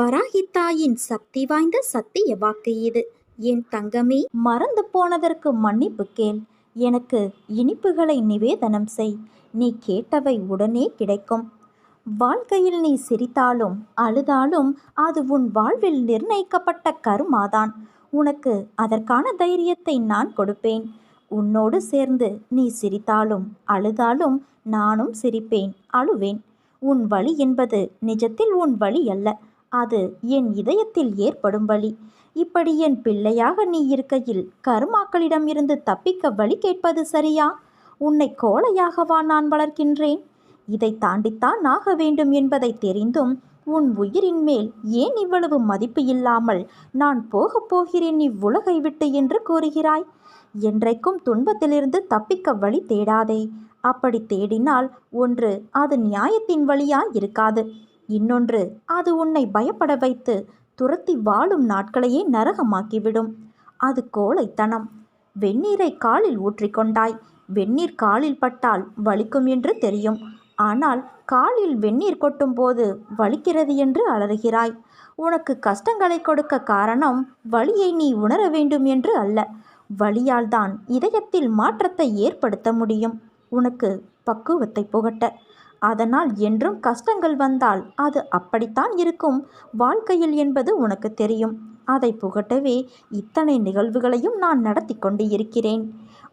வராகித்தாயின் சக்தி வாய்ந்த சத்திய வாக்கு இது. என் தங்கமே மறந்து போனதற்கு மன்னிப்பு கேள். எனக்கு இனிப்புகளை நிவேதனம் செய். நீ கேட்டவை உடனே கிடைக்கும். வாழ்க்கையில் நீ சிரித்தாலும் அழுதாலும் அது உன் வாழ்வில் நிர்ணயிக்கப்பட்ட கருமாதான். உனக்கு அதற்கான தைரியத்தை நான் கொடுப்பேன். உன்னோடு சேர்ந்து நீ சிரித்தாலும் அழுதாலும் நானும் சிரிப்பேன் அழுவேன். உன் வழி என்பது நிஜத்தில் உன் வழி அல்ல. அது என் இதயத்தில் ஏற்படும் வழி இப்படி என் பிள்ளையாக நீ இருக்கையில் கருமாக்களிடம் இருந்து தப்பிக்க வழி கேட்பது சரியா? உன்னை கோழையாகவா நான் வளர்க்கின்றேன்? இதை தாண்டித்தான் ஆக வேண்டும் என்பதை தெரிந்தும் உன் உயிரின் மேல் ஏன் இவ்வளவு மதிப்பு இல்லாமல் நான் போகப் போகிறேன் இவ்வுலகை விட்டு என்று கூறுகிறாய்? என்றைக்கும் துன்பத்திலிருந்து தப்பிக்க வழி தேடாதே. அப்படி தேடினால் ஒன்று அது நியாயத்தின் வழியா இருக்காது. இன்னொன்று அது உன்னை பயப்பட வைத்து துரத்தி வாழும் நாட்களையே நரகமாக்கிவிடும். அது கோழைத்தனம். வெந்நீரை காலில் ஊற்றிக்கொண்டாய். வெந்நீர் காலில் பட்டால் வலிக்கும் என்று தெரியும். ஆனால் காலில் வெந்நீர் கொட்டும் போது வலிக்கிறது என்று அலறுகிறாய். உனக்கு கஷ்டங்களை கொடுக்க காரணம் வலியை நீ உணர வேண்டும் என்று அல்ல. வழியால்தான் இதயத்தில் மாற்றத்தை ஏற்படுத்த முடியும். உனக்கு பக்குவத்தை புகட்ட. அதனால் என்றும் கஷ்டங்கள் வந்தால் அது அப்படித்தான் இருக்கும். வாழ்க்கையில் என்பது உனக்கு தெரியும். அதை புகட்டவே இத்தனை நிகழ்வுகளையும் நான் நடத்தி கொண்டு இருக்கிறேன்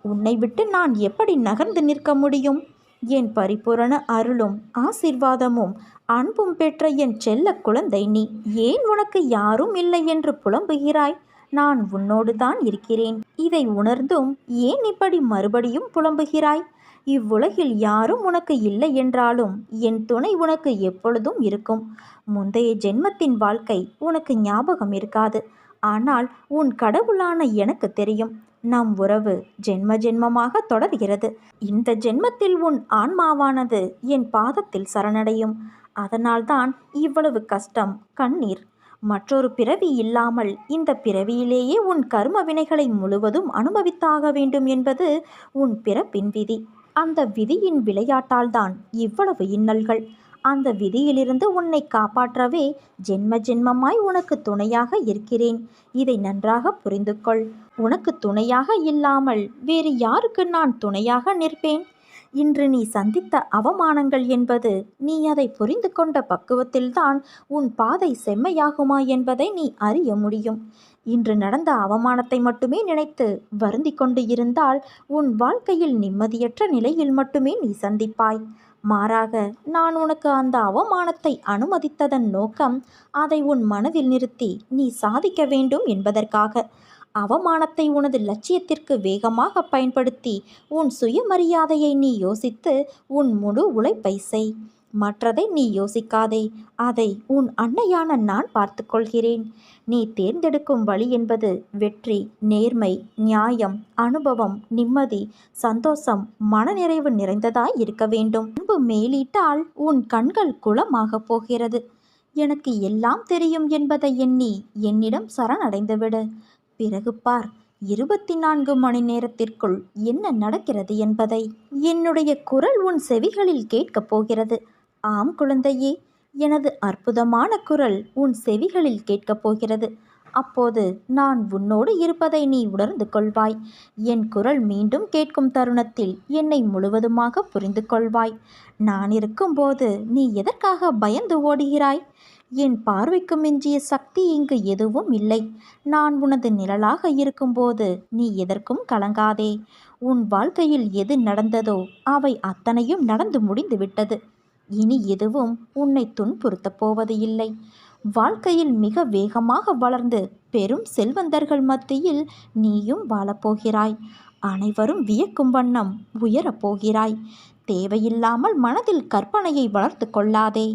உன்னை விட்டு நான் எப்படி நகர்ந்து நிற்க முடியும்? என் பரிபூரண அருளும் ஆசிர்வாதமும் அன்பும் பெற்ற என் செல்ல குழந்தை நீ. ஏன் உனக்கு யாரும் இல்லை என்று புலம்புகிறாய்? நான் உன்னோடு தான் இருக்கிறேன். இதை உணர்ந்தும் ஏன் இப்படி மறுபடியும் புலம்புகிறாய்? இவ்வுலகில் யாரும் உனக்கு இல்லை என்றாலும் என் துணை உனக்கு எப்பொழுதும் இருக்கும். முந்தைய ஜென்மத்தின் வாழ்க்கை உனக்கு ஞாபகம் இருக்காது. ஆனால் உன் கடவுளான எனக்கு தெரியும். நம் உறவு ஜென்ம ஜென்மமாக தொடர்கிறது. இந்த ஜென்மத்தில் உன் ஆன்மாவானது என் பாதத்தில் சரணடையும். அதனால்தான் இவ்வளவு கஷ்டம் கண்ணீர். மற்றொரு பிறவி இல்லாமல் இந்த பிறவியிலேயே உன் கர்ம வினைகளை முழுவதும் அனுபவித்தாக வேண்டும் என்பது உன் பிறப்பின் விதி. அந்த விதியின் விளையாட்டால்தான் இவ்வளவு இன்னல்கள். அந்த விதியிலிருந்து உன்னை காப்பாற்றவே ஜென்ம ஜென்மமாய் உனக்கு துணையாக இருக்கிறேன். இதை நன்றாக புரிந்து கொள் உனக்கு துணையாக இல்லாமல் வேறு யாருக்கு நான் துணையாக நிற்பேன்? இன்று நீ சந்தித்த அவமானங்கள் என்பது நீ அதை புரிந்து கொண்ட பக்குவத்தில்தான் உன் பாதை செம்மையாகுமா என்பதை நீ அறிய முடியும். இன்று நடந்த அவமானத்தை மட்டுமே நினைத்து வருந்தி கொண்டு இருந்தால் உன் வாழ்க்கையில் நிம்மதியற்ற நிலையில் மட்டுமே நீ சந்திப்பாய். மாறாக நான் உனக்கு அந்த அவமானத்தை அனுமதித்ததன் நோக்கம் அதை உன் மனதில் நிறுத்தி நீ சாதிக்க வேண்டும் என்பதற்காக. அவமானத்தை உனது லட்சியத்திற்கு வேகமாக பயன்படுத்தி உன் சுயமரியாதையை நீ யோசித்து உன் முழு உழைப்பை செய். மற்றதை நீ யோசிக்காதே அதை உன் அன்னையான நான் பார்த்துக்கொள்கிறேன் நீ தேர்ந்தெடுக்கும் வழி என்பது வெற்றி நேர்மை நியாயம் அனுபவம் நிம்மதி சந்தோஷம் மனநிறைவு நிறைந்ததாய் இருக்க வேண்டும். அன்பு மேலிட்டால் உன் கண்கள் குளமாகப் போகிறது. எனக்கு எல்லாம் தெரியும் என்பதை எண்ணி என்னிடம் சரணடைந்துவிடு. பிறகு பார் இருபத்தி நான்கு மணி நேரத்திற்குள் என்ன நடக்கிறது என்பதை. என்னுடைய குரல் உன் செவிகளில் கேட்கப் போகிறது. ஆம் குழந்தையே எனது அற்புதமான குரல் உன் செவிகளில் கேட்கப் போகிறது. அப்போது நான் உன்னோடு இருப்பதை நீ உணர்ந்து கொள்வாய். என் குரல் மீண்டும் கேட்கும் தருணத்தில் என்னை முழுவதுமாக புரிந்து கொள்வாய். நான் இருக்கும்போது நீ எதற்காக பயந்து ஓடுகிறாய்? என் பார்வைக்கு மிஞ்சிய சக்தி இங்கு எதுவும் இல்லை. நான் உனது நிழலாக இருக்கும்போது நீ எதற்கும் கலங்காதே. உன் வாழ்க்கையில் எது நடந்ததோ அவை அத்தனையும் நடந்து முடிந்துவிட்டது. இனி எதுவும் உன்னை துன்புறுத்தப் போவது இல்லை. வாழ்க்கையில் மிக வேகமாக வளர்ந்து பெரும் செல்வந்தர்கள் மத்தியில் நீயும் வாழப்போகிறாய் அனைவரும் வியக்கும் வண்ணம் உயரப் போகிறாய். தேவையில்லாமல் மனதில் கற்பனையை வளர்த்து கொள்ளாதே.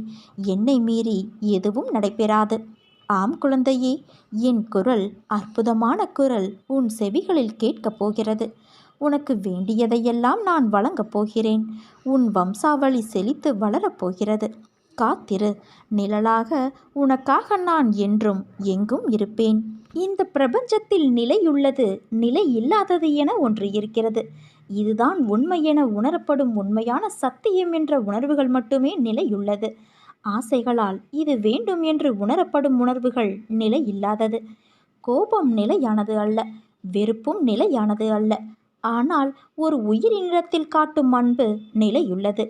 என்னை மீறி எதுவும் நடைபெறாது. ஆம் குழந்தையே என் குரல் அற்புதமான குரல் உன் செவிகளில் கேட்கப் போகிறது. உனக்கு வேண்டியதையெல்லாம் நான் வழங்கப் போகிறேன். உன் வம்சாவளி செழித்து வளரப்போகிறது காத்திரு. நிழலாக உனக்காக நான் என்றும் எங்கும் இருப்பேன். இந்த பிரபஞ்சத்தில் நிலையுள்ளது நிலை இல்லாதது என ஒன்று இருக்கிறது. இதுதான் உண்மை என உணரப்படும் உண்மையான சத்தியம் என்ற உணர்வுகள் மட்டுமே நிலையுள்ளது. ஆசைகளால் இது வேண்டும் என்று உணரப்படும் உணர்வுகள் நிலை இல்லாதது கோபம் நிலையானது அல்ல வெறுப்பும் நிலையானது அல்ல. ஆனால் ஒரு உயிரினிடத்தில் காட்டும் அன்பு நிலையுள்ளது.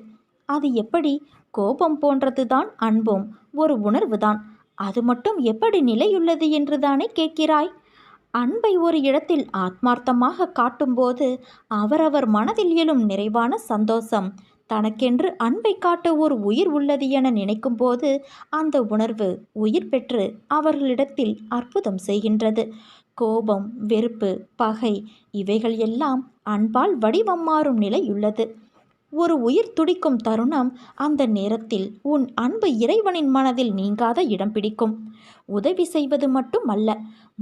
அது எப்படி? கோபம் போன்றதுதான் அன்பும் ஒரு உணர்வுதான். அது மட்டும் எப்படி நிலையுள்ளது என்று தானே கேட்கிறாய்? அன்பை ஒரு இடத்தில் ஆத்மார்த்தமாக காட்டும்போது அவரவர் மனதில் எழும் நிறைவான சந்தோஷம். தனக்கென்று அன்பை காட்ட ஒரு உயிர் உள்ளது என நினைக்கும்போது அந்த உணர்வு உயிர் பெற்று அவர்களிடத்தில் அற்புதம் செய்கின்றது. கோபம் வெறுப்பு பகை இவைகள் எல்லாம் அன்பால் வடிவம் மாறும் நிலையுள்ளது ஒரு உயிர் துடிக்கும் தருணம் அந்த நேரத்தில் உன் அன்பு இறைவனின் மனதில் நீங்காத இடம் பிடிக்கும். உதவி செய்வது மட்டும் அல்ல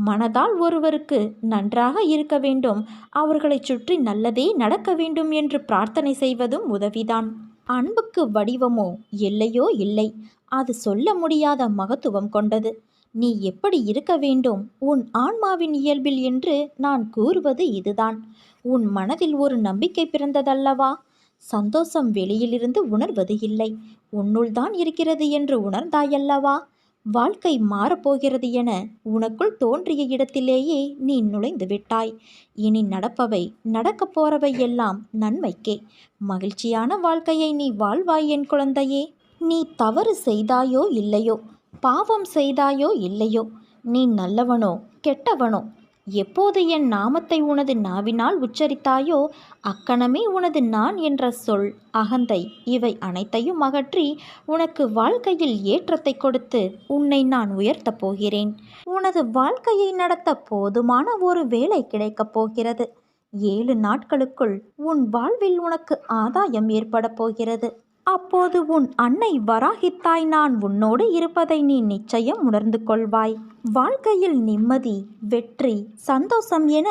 மனதால் ஒருவருக்கு நன்றாக இருக்க வேண்டும். அவர்களைச் சுற்றி நல்லதே நடக்க வேண்டும் என்று பிரார்த்தனை செய்வதும் உதவிதான். அன்புக்கு வடிவமோ எல்லையோ இல்லை. அது சொல்ல முடியாத மகத்துவம் கொண்டது. நீ எப்படி இருக்க வேண்டும்? உன் ஆன்மாவின் இயல்பில் என்று நான் கூறுவது இதுதான். உன் மனதில் ஒரு நம்பிக்கை பிறந்ததல்லவா? சந்தோஷம் வெளியிலிருந்து உணர்வது இல்லை. உன்னுள் தான் இருக்கிறது என்று உணர்ந்தாயல்லவா? வாழ்க்கை மாறப்போகிறது என உனக்குள் தோன்றிய இடத்திலேயே நீ நுழைந்து விட்டாய். இனி நடப்பவை நடக்கப் போறவை எல்லாம் நன்மைக்கே. மகிழ்ச்சியான வாழ்க்கையை நீ வாழ்வாய் என் குழந்தையே. நீ தவறு செய்தாயோ இல்லையோ? பாவம் செய்தாயோ இல்லையோ? நீ நல்லவனோ கெட்டவனோ? எப்போது என் நாமத்தை உனது நாவினால் உச்சரித்தாயோ அக்கணமே உனது நான் என்ற சொல். அகந்தை இவை அனைத்தையும் அகற்றி உனக்கு வாழ்க்கையில் ஏற்றத்தை கொடுத்து உன்னை நான் உயர்த்தப் போகிறேன். உனது வாழ்க்கையை நடத்த போதுமான ஒரு வேலை கிடைக்கப் போகிறது. ஏழு நாட்களுக்குள் உன் வாழ்வில் உனக்கு ஆதாயம் ஏற்பட போகிறது. அப்போது உன் அன்னை வராகித்தாய் நான் உன்னோடு இருப்பதை நீ நிச்சயம் உணர்ந்து கொள்வாய். வாழ்க்கையில் நிம்மதி வெற்றி சந்தோஷம் என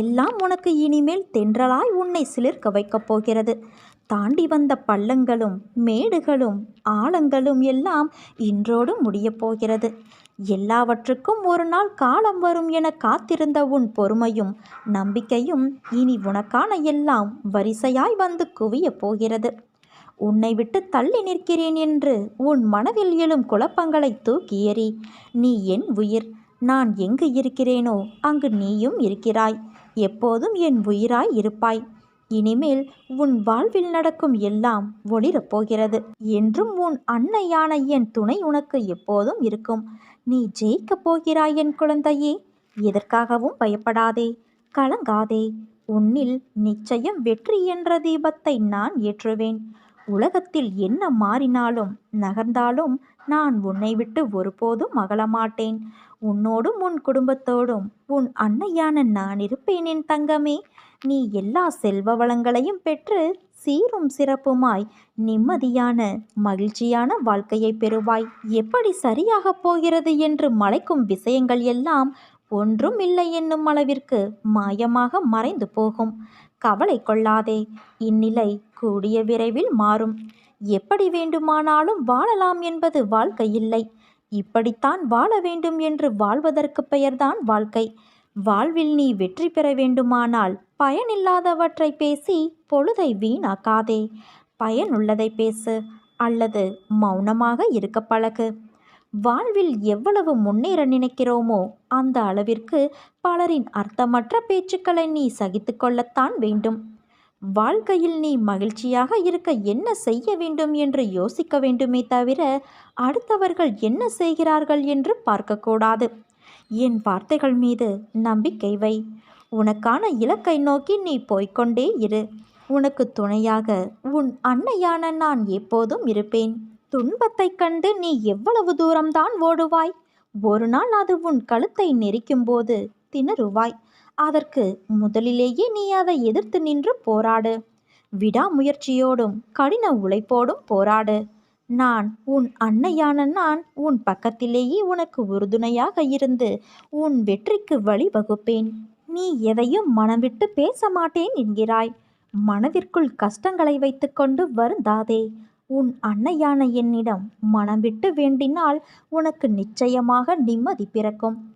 எல்லாம் உனக்கு இனிமேல் தென்றலாய் உன்னை சிலிர்க்க வைக்கப் போகிறது. தாண்டி வந்த பள்ளங்களும் மேடுகளும் ஆழங்களும் எல்லாம் இன்றோடு முடியப் போகிறது. எல்லாவற்றுக்கும் ஒரு நாள் காலம் வரும் என காத்திருந்த உன் பொறுமையும் நம்பிக்கையும் இனி உனக்கான எல்லாம் வரிசையாய் வந்து குவியப் போகிறது. உன்னை விட்டு தள்ளி நிற்கிறேன் என்று உன் மனதில் எழும் குழப்பங்களை தூக்கி எறி நீ என் உயிர். நான் எங்கு இருக்கிறேனோ அங்கு நீயும் இருக்கிறாய். எப்போதும் என் உயிராய் இருப்பாய். இனிமேல் உன் வாழ்வில் நடக்கும் எல்லாம் ஒளிரப் போகிறது. என்றும் உன் அன்னையான என் துணை உனக்கு எப்போதும் இருக்கும். நீ ஜெயிக்கப் போகிறாய் என் குழந்தையே. எதற்காகவும் பயப்படாதே. கலங்காதே. உன்னில் நிச்சயம் வெற்றி என்ற தீபத்தை நான் ஏற்றுவேன். உலகத்தில் என்ன மாறினாலும் நகர்ந்தாலும் நான் உன்னை விட்டு ஒருபோதும் அகலமாட்டேன். உன்னோடும் உன் குடும்பத்தோடும் உன் அன்னையான நான் இருப்பேன் என் தங்கமே. நீ எல்லா செல்வ வளங்களையும் பெற்று சீரும் சிறப்புமாய் நிம்மதியான மகிழ்ச்சியான வாழ்க்கையை பெறுவாய். எப்படி சரியாகப் போகிறது என்று மலைக்கும் விஷயங்கள் எல்லாம் ஒன்றும் இல்லை என்னும் அளவிற்கு மாயமாக மறைந்து போகும். கவலை கொள்ளாதே. இந்நிலை கூடிய விரைவில் மாறும். எப்படி வேண்டுமானாலும் வாழலாம் என்பது வாழ்க்கை இல்லை இப்படித்தான் வாழ வேண்டும் என்று வாழ்வதற்கு பெயர்தான் வாழ்க்கை. வாழ்வில் நீ வெற்றி பெற வேண்டுமானால் பயனில்லாதவற்றை பேசி பொழுதை வீணாக்காதே. பயனுள்ளதை பேசு அல்லது மௌனமாக இருக்க பழகு. வாழ்வில் எவ்வளவு முன்னேற நினைக்கிறோமோ அந்த அளவிற்கு பலரின் அர்த்தமற்ற பேச்சுக்களை நீ சகித்து கொள்ளத்தான் வேண்டும். வாழ்க்கையில் நீ மகிழ்ச்சியாக இருக்க என்ன செய்ய வேண்டும் என்று யோசிக்க வேண்டுமே தவிர அடுத்தவர்கள் என்ன செய்கிறார்கள் என்று பார்க்கக்கூடாது. என் வார்த்தைகள் மீது நம்பிக்கை வை. உனக்கான இலக்கை நோக்கி நீ போய்க்கொண்டே இரு. உனக்கு துணையாக உன் அன்னையான நான் எப்போதும் இருப்பேன். துன்பத்தைக் கண்டு நீ எவ்வளவு தூரம்தான் ஓடுவாய்? ஒரு நாள் அது உன் கழுத்தை நெரிக்கும்போது திணறுவாய். அதற்கு முதலிலேயே நீ அதை எதிர்த்து நின்று போராடு. விடாமுயற்சியோடும் கடின உழைப்போடும் போராடு. நான் உன் அன்னையான நான் உன் பக்கத்திலேயே உனக்கு உறுதுணையாக இருந்து உன் வெற்றிக்கு வழிவகுப்பேன். நீ எதையும் மனம் விட்டு பேச மாட்டேன் என்கிறாய். மனதிற்குள் கஷ்டங்களை வைத்துக்கொண்டு வருந்தாதே. உன் அன்னையான என்னிடம் மனம் விட்டு வேண்டினால் உனக்கு நிச்சயமாக நிம்மதி பிறக்கும்.